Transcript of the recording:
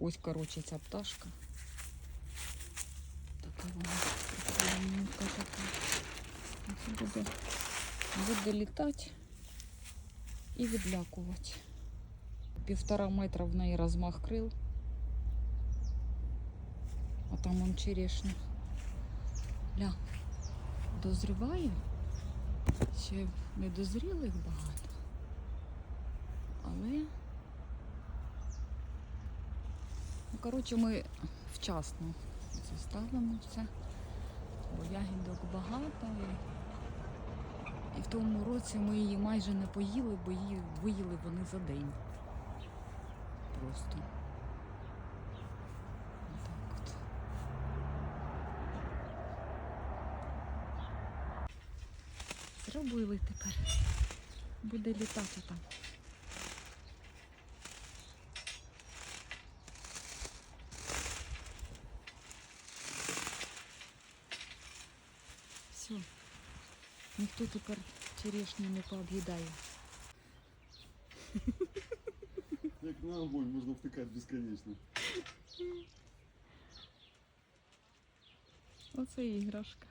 Ось, коротше, ця пташка. Така вона прикольненька така. Буде, буде літати і відлякувати. Півтора метра в неї розмах крил. А там он черешня. Ля, дозріває. Ще недозрілих багато. Але. Коротше, ми вчасно це все. Бо ягідок багато. І, в тому році ми її майже не поїли, бо її виїли вони за день. Просто. Отак от. Зробили тепер. Буде літати там. Все. Ніхто тепер черешню не пооб'їдає. Як на огонь можна втикати безконечно. Оце іграшка.